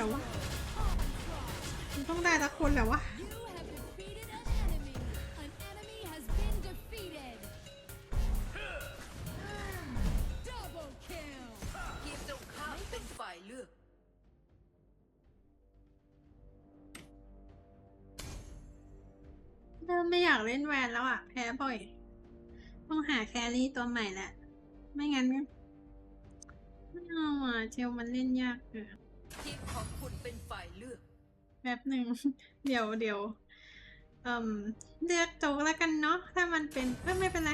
เหรอวะมันต้องได้สักคนแหละวะเริ่มไม่อยากเล่นแวนแล้วอะแพ้บ่อย ต้องหาแครี่ตัวใหม่แหละ ไม่งั้นไม่เอาอะเจลมันเล่นยากเกิน ทีมของคุณเป็นฝ่ายเลือกแป๊บหนึ่ง เดี๋ยวเดี๋ยวเอ่มเลือกโจ๊กแล้วกันเนาะถ้ามันเป็นเอ้ยไม่เป็นไร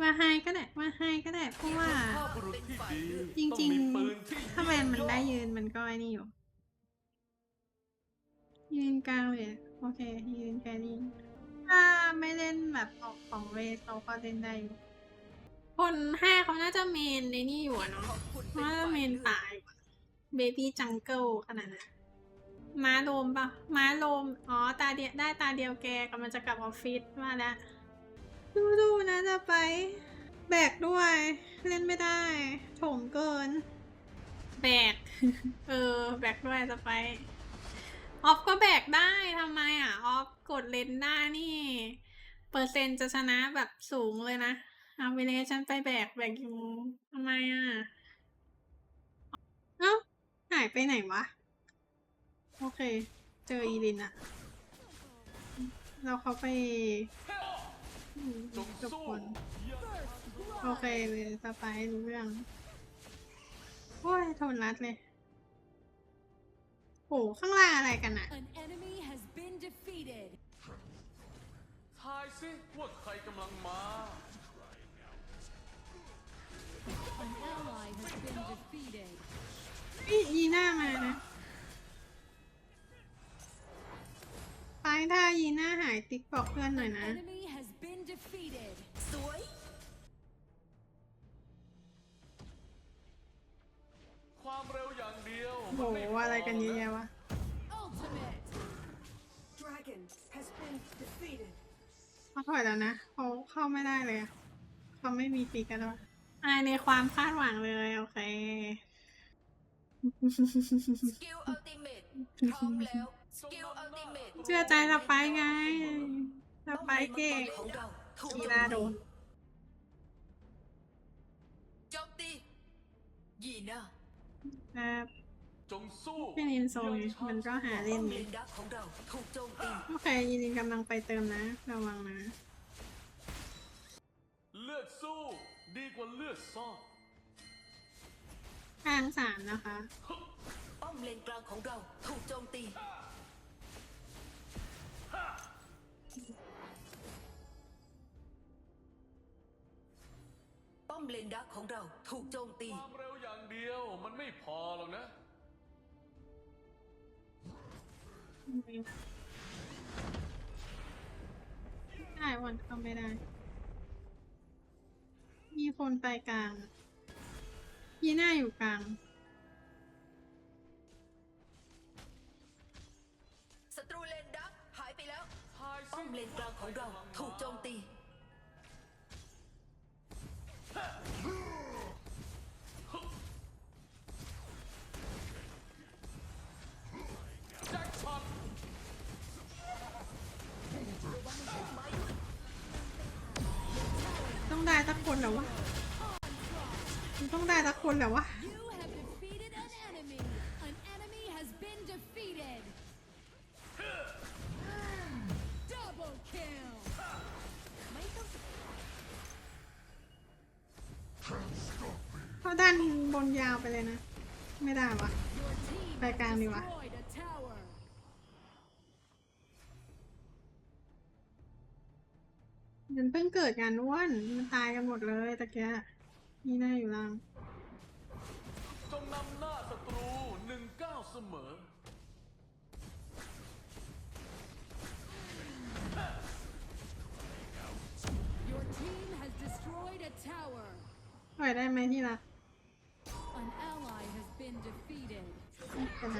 มาไฮก็ได้มาไฮก็ได้เพราะว่าภาพบุรุษที่ดีจต้องริงมีปืนที่ๆถ้าแวนมันได้ยืนมันก็ไอ้นี่อยู่ ยืนกลางเลยโอเค ยืนแค่นี้ ถ้าไม่เล่นแบบออกของเวทเราก็เล่นได้อยู่คนห้าเขาน่าจะเมนในนี่อยู่อะทีมเนาะของคุณเพเป็นราะว่าฝ่ายเมนเลือกตาย เบบี้จังเกิลขนาดนั้นม้าโลมปะม้าโลม อ๋อ ตาเดียวได้ตาเดียวแกกำลังจะกลับออฟฟิศว่าแล้วดูดูๆนะจะไป แบกด้วย เล่นไม่ได้โถมเกิน แบก เออ แบกด้วยจะไป ออฟก็แบกได้ทำไมอะ ออฟกดเลนได้นี่ เปอร์เซ็นต์จะชนะแบบสูงเลยนะ เอาไปเลยฉันไปแบกแบกอยู่ทำไมอะ เอ้า หายไปไหนวะ โอเค เจออีลินอะเราเขาไปอืมจงทุกสู้คนโอเคเลยสไปร์รู้เรื่องโอ้ยโทนรัดเลยโหข้างล่างอะไรกันอะ An enemy has been defeated. ทายสิว่าใครกำลังมา An ถ้ายีน่าหายติ๊กบอกเพื่อนหน่อย An นะ enemy has been defeated. สวยความเร็วอย่างเดียวโหมันม่พอะไรกันเยอะแยะวะ Ultimate. Dragon has been defeated เขาถอยแล้วนะเขาเข้าไม่ได้เลยอะเขาไม่มีปีกกันด้วยอายในความคาดหวังเลยโอเค สกิลอัลติเมตพร้อมแล้วสกิลอัลติ เมตเชื่อใจสไปร์ไงสไปร์เก่งของเราถูกยีน่าโดนโจมตียีน่าครับจงสู้พี่นินโซนมันก็หาเล่นป้อมไงเลนดักของเราถูกโจมตีโอเคยีนินกำลังไปเติมนะ ระวังนะ เลือดสู้ดีกว่าเลือดซ่อนกลางสามนะคะ ป้อมเลนกลางของเราถูกโจมตี อมเลนดักของเราถูกโจมตี ความเร็วอย่างเดียวมันไม่พอหรอกนะ ได้วันเข้าไม่ได้ มีคนไปกลางยีน่าอยู่กลางศัตรูเลนดักหายไปแล้วทายป้อสิมเลนกลางของเราถูกโจมตี enemy has been defeated. Double kill. เขาดันบนยาวไปเลยนะ ไม่ได้วะ Your team Back has down, Levi. destroyed a tower. มันเพิ่งเกิดงานอ้วน มันตายกันหมดเลยตะเกียนี่น่าอยู่ล่างจ งนำหน้าศัตรูหนึ่งก้าวเสมอ Your team has destroyed a tower. ปล่อยได้ไหมที่รัก An ally has been defeated. ไม่เป็นไร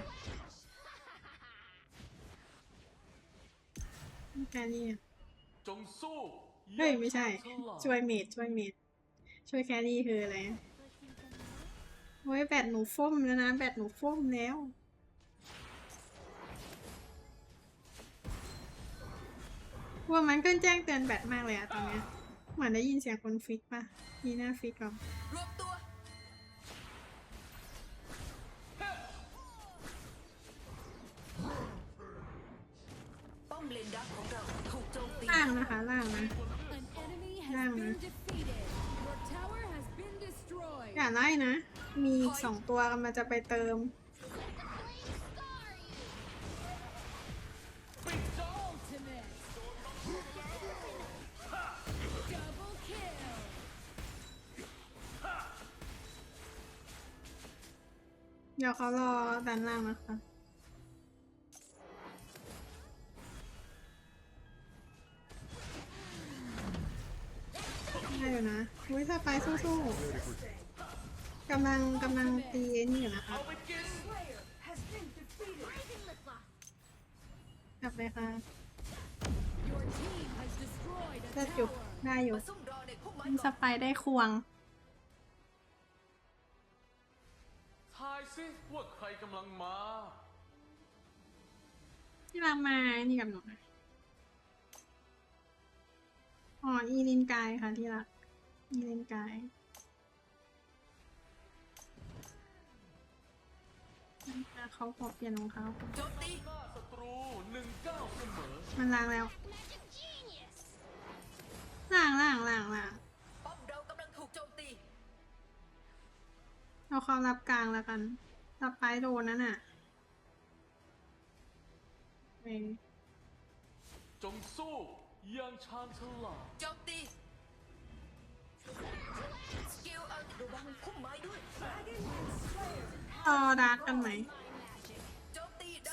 แค่นี้อะจงสู้เฮ้ย ไม่ใช่ฉลาดช่วยเมดช่วยเมดช่วยแครี่คืออะไร โอ้ยแบตหนูฟ้มแล้วนะ แบตหนูฟ้มแล้ว ว่ามันขึ้นแจ้งเตือนแบตมากเลยอะตอนเนี้ยเหมือนได้ยินเสียงคนฟิกปะมีหน้าฟิกเหรอรวมตัวป้อมเลนดักของเราถูกโจมตีล่างนะคะล่างนะ อย่าไล่นะ มีอีกสองตัวกำลังจะไปเติม เดี๋ยวเขารอด้านล่างนะคะได้อยู่นะอุ้ยถ้าไปสู้ๆ กำลังกำลังตีไอ้นี่อยู่นะคะเอาไปกินกลับเลยค่ะ Your team has destroyed a จะจุก tower. ได้อยู่มาซุ่มรอในพุ่มไม้มันสก่อนไปได้ควงทายสิว่าใครกำลังมาที่รักมา นี่กับหนูหน่อยอ๋อ อีลินกายค่ะที่รัก อีลินกาย เขาขอเปลี่ยนรองเท้าโจมตีหน้าศัตรูหนึ่งเก้าเสมอมันล้างแล้วล้างล้างล้างล้างป้อมเรากำลังถูกโจมตีเอาความรับกลางแล้วกัน รับไปโดนนั่นน่ะเองจงสู้อย่างชาญฉลาดโจมตีสกิลเอาระวังพุ่มไม้ด้วยต่อดักกันไหมโจมตีดัก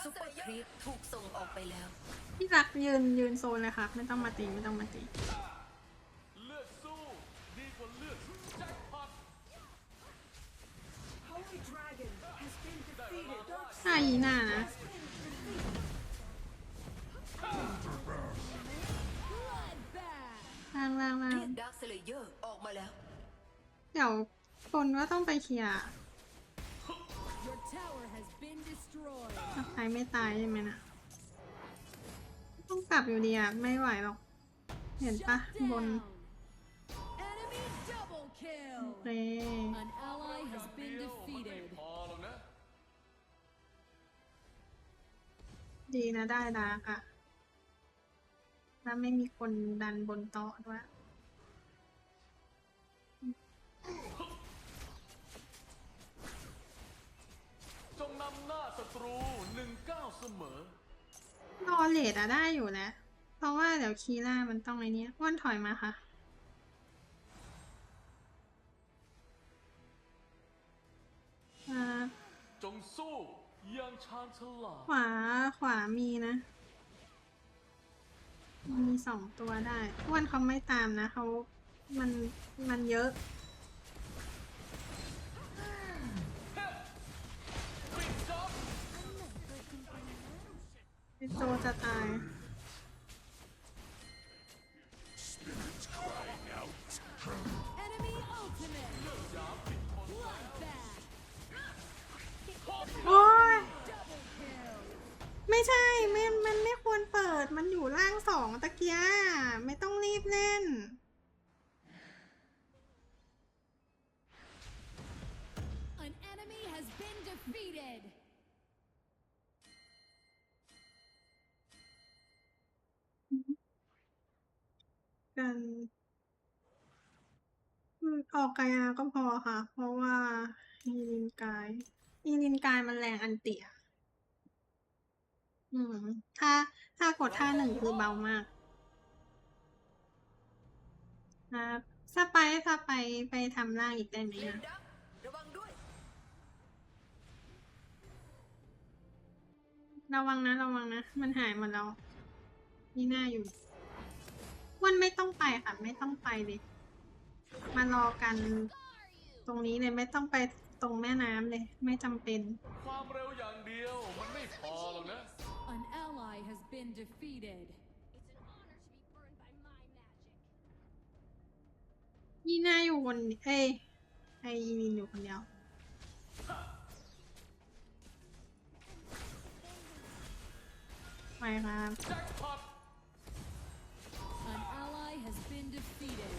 ซุปเปอร์ครีปถูกส่งออกไปแล้ว พี่รักยืนยืนโซนเลยครับไม่ต้องมาตีไม่ต้องมาตีเลือดสู้ดีกว่าเลือดแจ็คพอตถ้ายีหน้านะ Bloodbath. ล่างล่างล่างเรียกดักสเลเยอร์ออกมาแล้ว เดี๋ยวคนว่าต้องไปเคลียร์ ถ้าใครไม่ตายใช่ไหมนะต้องกลับอยู่ดีอะไม่ไหวหรอก เห็นปะ Shut บน down. Enemy double โอ kill. เค An ally has เดี been ยวมันไม่ defeated. พอหรอกนะดีนะได้ดาร์กอะแล้วไม่มีคนดันบนโต๊ะด้วย นำหน้าศัตรูหนึ่งเก้าเสมอรอเลดอะได้อยู่แล้ว เพราะว่าเดี๋ยวคีร่ามันต้องไอ้เนี้ยอ้วนถอยมาค่ะ อ่า จงสู้อย่างชาญฉลาดขวาขวามีนะ มีสองตัวได้อ้วนเขาไม่ตามนะเขา มัน มันเยอะ โจจะตาย Enemy ultimate. Bloodbath. โอ้ย Double kill. ไม่ใช่ไม่มันไม่ควรเปิด มันอยู่ล่างสองตะเกียไม่ต้องรีบเล่น ออกกายาก็พอค่ะ เพราะว่าอีลินกายอีลินกายมันแรงอันเตี่ยอืม ถ้าถ้ากดท่าหนึ่งคือเบามากครับถ้าไปถ้าไปไปทำล่างอีกได้ไหมอะระวังระวังนะ ระวังนะ มันหายหมดแล้วนี่หน้าอยู่ วันไม่ต้องไปค่ะ ไม่ต้องไปเลย มารอกัน ตรงนี้เลยไม่ต้องไปตรงแม่น้ำเลย ไม่จำเป็น ความเร็วอย่างเดียวมันไม่พอหรอกนะ An ally has been defeated. นี่หน้าอยู่คนเอ้ยไออีลินอยู่คนเดียว ไปครับแจ็คพอต An ally has been defeated.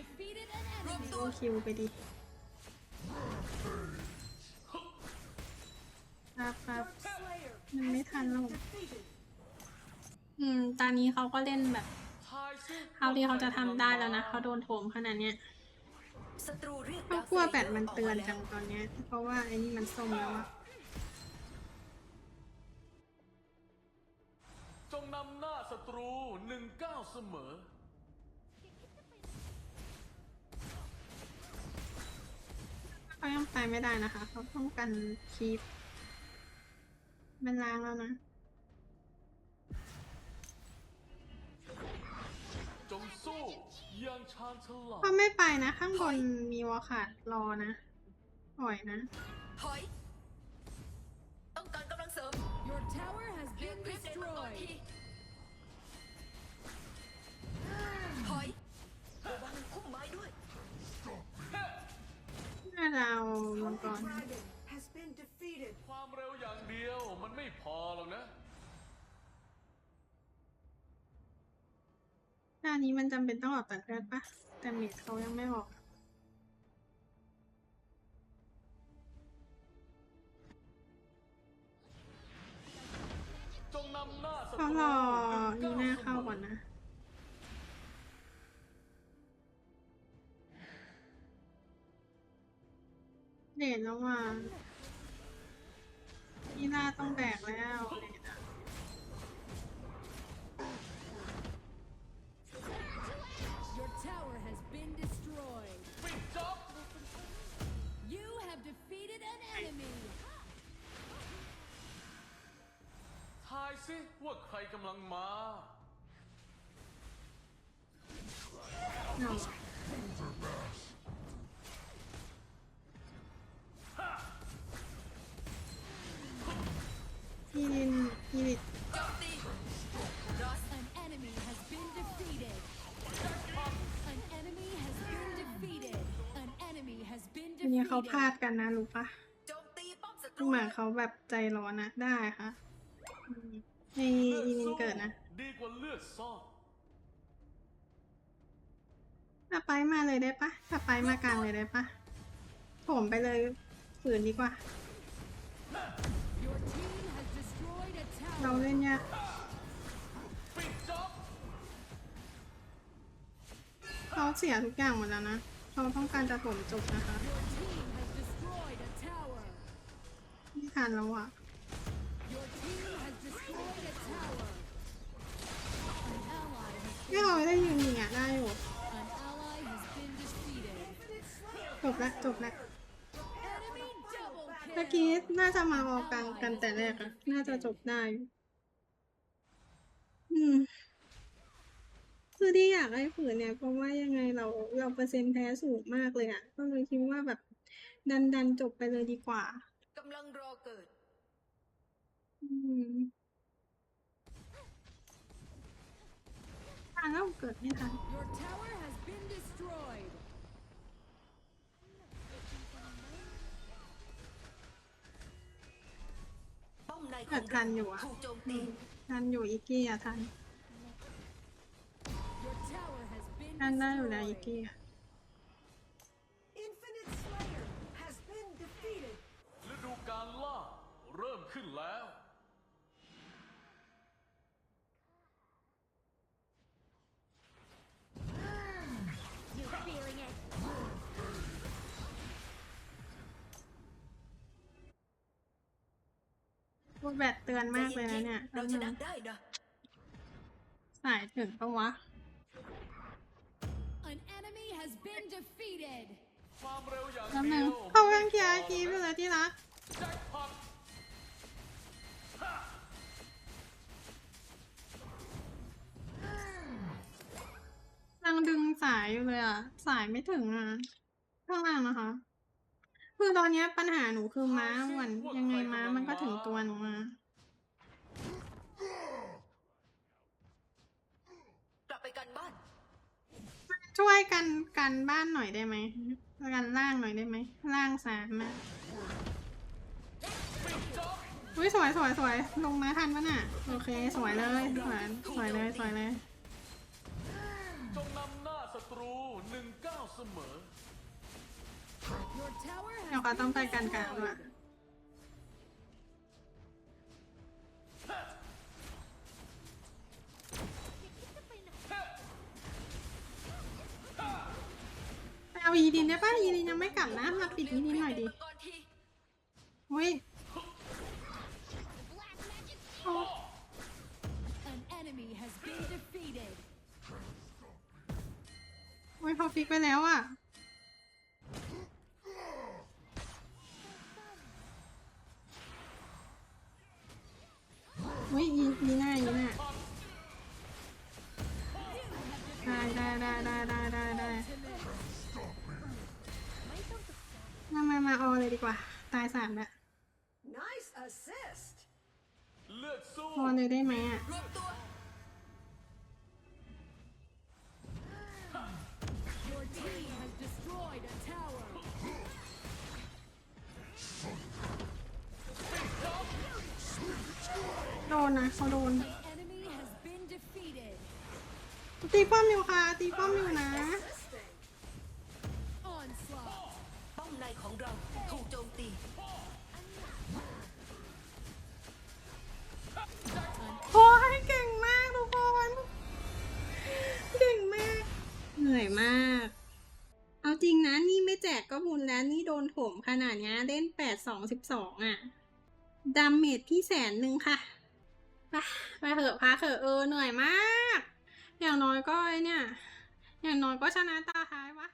You have defeated an รวม enemy. ตัวคิวไปดิครับครับมันไม่ทันแล้วอืม ตอนนี้เขาก็เล่นแบบเท่าที่เขาจะทำได้แล้วนะเขาโดนโถมขนาดเนี้ยศัตรูเรียกเขากลัวแบตมันเตือนจังตอนเนี้ย เพราะว่าไอ้นี่มันส้มแล้วอะจงนำหน้าศัตรูหนึ่งเก้าเสมอ เขายังไปไม่ได้นะคะ เขาต้องกันคีปมันล้างแล้วนะ จงสู้อย่างชาญฉลาดเขาไม่ไปนะ ข้างบนมีวอลขาดรอนะปล่อยนะ ถอย เรามังกร dragon has been defeated. ความเร็วอย่างเดียวมันไม่พอหรอกนะ หน้านี้มันจำเป็นต้องออกตัดเลือดปะแต่เมดเขายังไม่ออกจงนำหน้าศัตเขารูรอหนึ่งนีเก้าหน้าเข้าเสมก่ออนนะ เดทแล้วว่านีหน้าต้องแบกแล้วเดทอะ Your tower has been destroyed. ปิดจ็อบ You have defeated an enemy. ทายซิว่าใครกำลังมาเพลาด defeated. กันนะรู้ปะโจมตีป้อมศัตรูเหมือนเขาแบบใจร้อนนะได้ค่ะอืมในอีลินเกิดนะดีกว่าเลือดซ่อนถ้าไปมาเลยได้ปะถ้าไปมากลางเลยได้ปะผมไปเลยฝืนดีกว่า Your team has destroyed a เรา tower. เล่นยากปิดจ็อบเขาเสียทุกอย่างหมดแล้วนะ เขาต้องการจะผมจบนะคะ ทันแล้วอะไม่เขาได้ยืนยิงอะได้อยู่จบละจบละ Enemy double เมื่อกี้น่าจะมาออกกลางกันแต่แรกอะน่าจะจบได้อืมคือที่อยากให้ฝืนเนี่ยเพราะว่ายังไงเราเราเปอร์เซ็นต์แพ้สูงมากเลยอะก็เลยคิดว่าแบบดันดันจบไปเลยดีกว่าำลังรอเกิดอืมทันแล้วเกิดไม่ทัน Your tower has been destroyed. ป้อมในขเกิองดทันอยู่อะถูกโจมอืตีมทันอยู่อีกกี้อะทัน Your tower has been ทันได้อยู่แล้วอีก destroyed. กี้อะ Infinite Slayer has been defeated. ฤดูการล่าเริ่มขึ้นแล้ว พวกแบตเตือนมากเลยนะเนี่ยเราชนะได้นะสายถึงปะวะ An enemy has been defeated. ความเร็วอย่างแล้วเดีมึงยวเขากำลังเคลียร์คีไปเลยที่รักแจ็คพอตกำลังดึงสายอยู่เลยอะ สายไม่ถึงอะ ข้างล่างนะคะ คือตอนเนี้ยปัญหาหนูคือม้าหวันยังไงม้ามันก็ถึงตัวหนูมา กลับไปกันบ้านจช่วยกันกันบ้านหน่อยได้ไหมกันล่างหน่อยได้ไหมล่างสามอะอุ้ยสวยสวยสวยลงมาทันปะน่ะโอเค สวยเลยสวยสวยเลยสวยเลย จงนำหน้าศัตรูหนึ่งเก้าเสมอ Your tower เดี๋ยว has เขาต้องไปกันกลาง destroyed. ด้วยไปเอาอีดินได้ป่ะอีดินยังไม่กลับนะมาปิดอีดินหน่อยดิอุ้ยโอ้อุ้ยพอฟิกไปแล้วอะ ได้ได้ได้ได้ได้ได้ได้มามามาออเลยดีกว่า ตายสามแล้ว Nice assist. เลือดสู้ออเลยได้ไหมอะ รวมตัว Your team has destroyed a tower. โดนนะเขาโดน ตีป้อมอยู่ค่ะ ตีป้อมอยู่นะ Assisting. Onslaught. ป้อมในของเราถูกโจมตี โอ้ยเก่งมากทุกคน เก่งมาก เหนื่อยมาก เอาจริงนะ นี่ไม่แจกก็บุญแล้วนี่โดนโถมขนาดเนี้ยเล่นแปดสองสิบสองอะดาเมจพี่แสนหนึ่งค่ะ ไปไปเถอะพาเถอะเออเหนื่อยมาก อย่างน้อยก็ไอเนี่ย อย่างน้อยก็ชนะตาท้ายวะ